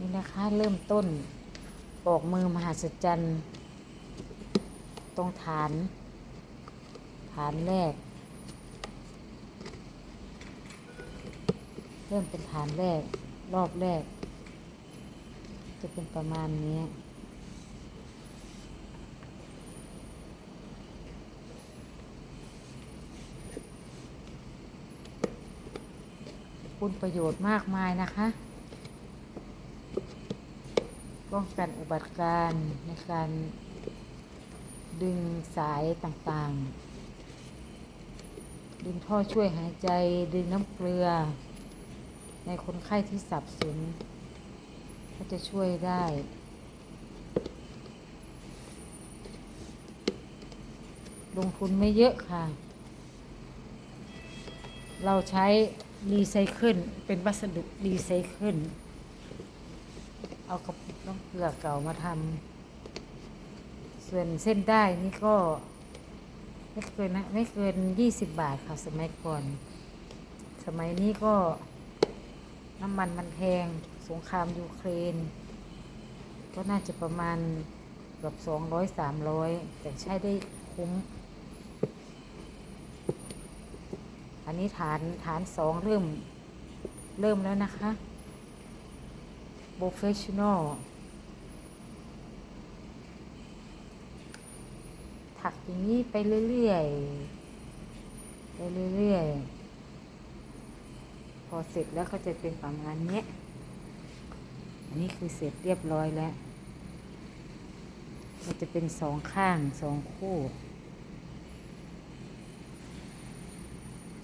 นี่นะคะ เริ่มต้นออกมือมหัศจรรย์ตรงฐาน ฐานแรก เริ่มเป็นฐานแรก รอบแรก จะเป็นประมาณนี้คุณประโยชน์มากมายนะคะ ป้องกันอุบัติการ์ในการดึงสายต่างๆ ดึงท่อช่วยหายใจ ดึงน้ำเกลือ ในคนไข้ที่สับสนก็จะช่วยได้ ลงทุนไม่เยอะค่ะ เราใช้รีไซเคิลเป็นวัสดุรีไซเคิล เอากระปุกน้ำเกลือเก่ามาทำส่วนเส้นได้นี่ก็ ไม่เกินนะไม่เกินยี่สิบบาทค่ะสมัยก่อน สมัยนี้ก็น้ำมันมันแพงสงครามยูเครน ก็น่าจะประมาณเกือบสองร้อยสามร้อยแต่ใช้ได้คุ้ม อันนี้ฐานฐานสองเริ่ม เริ่มแล้วนะคะ professional ถักอย่างนี้ไปเรื่อยๆ ไปเรื่อยๆ พอเสร็จแล้วก็จะเป็นประมาณนี้ อันนี้คือเสร็จเรียบร้อยแล้ว มันจะเป็นสองข้างสองคู่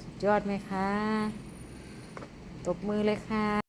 สุดยอดไหมคะ ตบมือเลยค่ะ